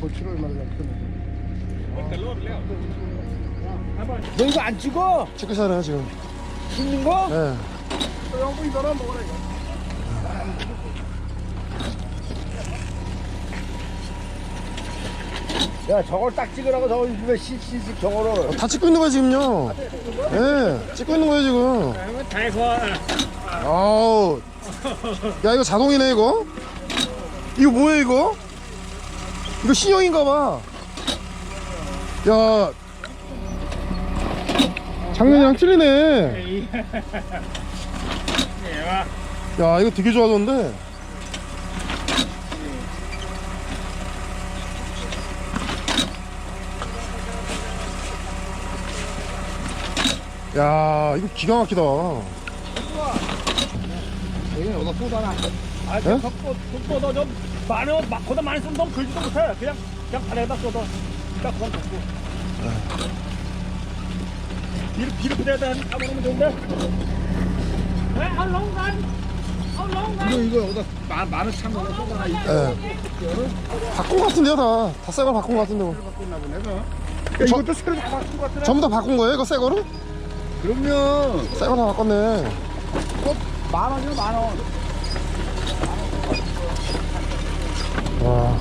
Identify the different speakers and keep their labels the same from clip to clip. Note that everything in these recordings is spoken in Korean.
Speaker 1: 고추를
Speaker 2: 잘너 이거 안 찍어?
Speaker 3: 찍고 살아요 지금.
Speaker 2: 찍는 거?
Speaker 3: 예.
Speaker 2: 야 저걸 딱 찍으라고 저걸 왜 실실씩 저거를
Speaker 3: 다 찍고 있는 거야 지금요. 예. 찍고 있는 거예요 지금. 아우. 야 이거 자동이네 이거. 이거 뭐야 이거? 이거 신형인가 봐. 야. 작년이랑 틀리네. 야 이거 되게 좋아졌는데. 야 이거 기가 막히다.
Speaker 2: 여기 아,
Speaker 3: 예?
Speaker 4: 그냥 섞어, 섞어서 좀 많이, 막, 보다 많이 쓰면 너무 걸지도 못해. 그냥, 그냥 바닥에다 쏟아. 딱 그만 덮고. 비를, 비를 그대로 까먹으면 좋은데? 왜? 롱간?
Speaker 2: 이거 이거 여기다 마, 마늘 이거
Speaker 3: 예. 바꾼 것 같은데요 다. 다새걸 바꾼 것 같은데. 뭐.
Speaker 2: 바꿨나 보네 너
Speaker 3: 저-
Speaker 2: 이것도 새로 다 바꾼 것 같더라
Speaker 3: 전부 다 바꾼 거예요 이거 새 거로?
Speaker 2: 그럼요
Speaker 3: 새거다 바꿨네.
Speaker 2: 만 원이요 만 원
Speaker 3: 와.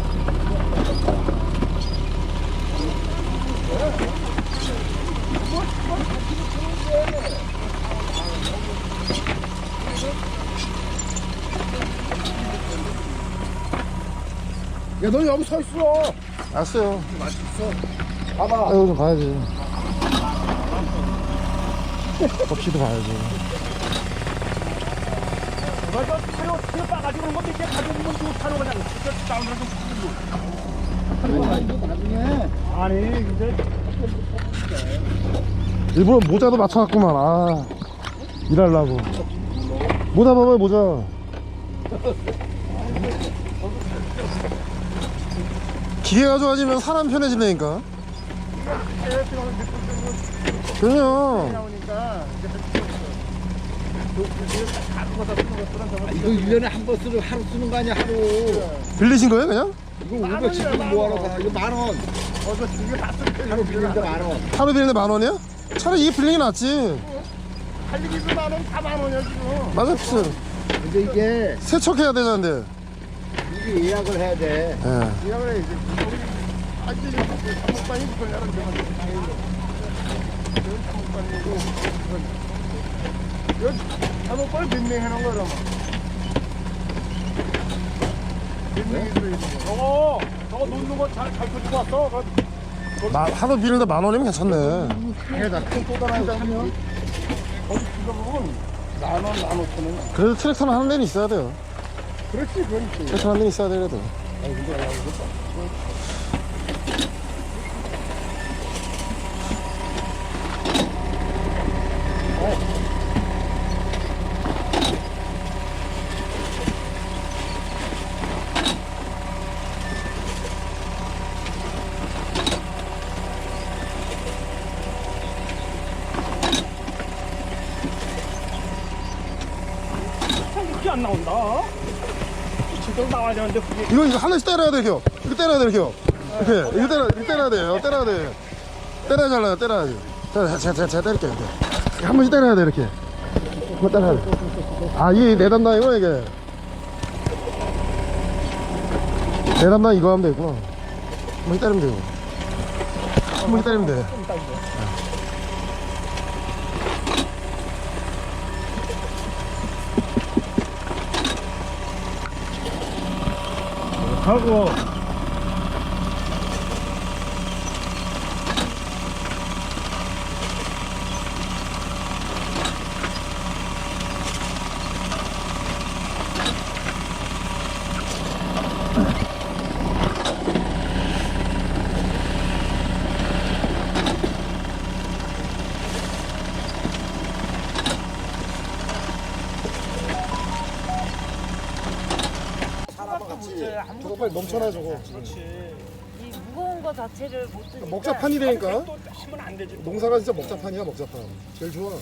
Speaker 2: 야 너 여기 서 있어
Speaker 3: 알았어요.
Speaker 2: 봐봐
Speaker 3: 아, 여기 좀 가야지. 접시도 봐야지.
Speaker 4: 타요, 타요 빠가지고 그런 것도 이제 가져오면 좋다로 그냥. 진짜 다운으로 좀
Speaker 2: 나중에
Speaker 4: 아니, 이제.
Speaker 3: 일부러 모자도 맞춰갖구만. 아. 일하려고. 모자 봐봐요, 모자. 기계가 좋아지면 사람 편해진다니까. 그 럼요.
Speaker 2: 이거 1년에 한 번 쓰는 하루 쓰는 거 아니야 하루
Speaker 3: 빌리신 거예요, 그냥?
Speaker 2: 이거 500씩 뭐하러 가 이거 만원 하루 빌리는데 만원
Speaker 3: 하루 빌리는데 만 원이야? 차라리 이게 빌리는 게 낫지.
Speaker 4: 달리기도 만원, 다만 원이야, 지금.
Speaker 3: 맞아, 무슨.
Speaker 2: 근데 이게
Speaker 3: 세척해야 되는데.
Speaker 2: 이게 예약을 해야 돼
Speaker 3: 예.
Speaker 4: 그래, 이제. 우리 아직 한목반이 그걸 여러 개만 해놓은 들어있는 거. 저거, 저거 놓는 거 잘, 왔어.
Speaker 3: 마, 하루 빌리는데 만 원이면 괜찮네.
Speaker 2: 해다 큰 쏟아낸다 하면
Speaker 4: 거기 지금 보면 만 원, 만 오천 원.
Speaker 3: 그래도 트랙터는 하는 데는 있어야 돼요.
Speaker 4: 그렇지, 그렇지.
Speaker 3: 트랙터 하는 데는 있어야 돼, 그래도.
Speaker 4: 이 렇게 안 나온다. 제대로 나와야 되는데 그게
Speaker 3: 이거, 이거 하나씩 때려야 돼, 형. 이거 때려야 돼, 이렇게. 이렇게. 이거 때려, 이거 때려야 돼요. 때려야 돼. 때려야 잘라요, 때려야지. 자, 제가, 제가, 제가 때릴게요, 이렇게. 한 번씩 때려야 돼, 이렇게. 한번 때려야 돼. 아, 이게 내 담당이구나, 이게. 내 담당 이거 하면 되구나. 한 번씩 때리면 되고. 한 번씩 때리면 돼.
Speaker 4: 하고
Speaker 3: 저거 빨리 멈춰놔, 저거.
Speaker 5: 이 무거운 거 자체를 못 드니까
Speaker 3: 먹자판이 되니까.
Speaker 4: 또 하면 안안 되지.
Speaker 3: 농사가 진짜 먹자판이야 먹자판. 제일 좋아.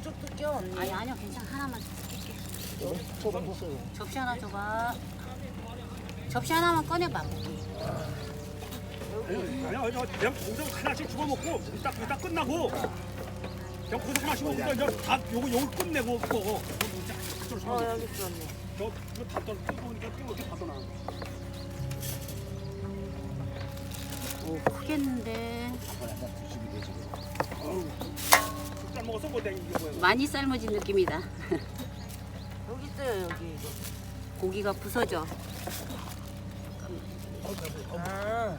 Speaker 1: 이쪽도 껴 언니.
Speaker 5: 아니 아니요 괜찮아. 하나만 줄게.
Speaker 3: 저도 줬어요.
Speaker 5: 접시 하나 줘봐. 접시 하나만 꺼내봐.
Speaker 4: 아니, 아니, 아니, 그냥 거기서 하나씩 집어먹고 이따 이따 끝나고 그냥 하나씩 먹고 이제 다 요거 요거 끝내고 먹어.
Speaker 1: 어 여기 있어 언니.
Speaker 4: 저다 떠, 뜨거우니까 이렇게 다 떠나.
Speaker 5: 오 크겠는데.
Speaker 4: 잘 먹어서 뭐 뭐야.
Speaker 5: 많이 삶아진 느낌이다.
Speaker 1: 여기 있어요 여기.
Speaker 5: 고기가 부서져.
Speaker 1: 아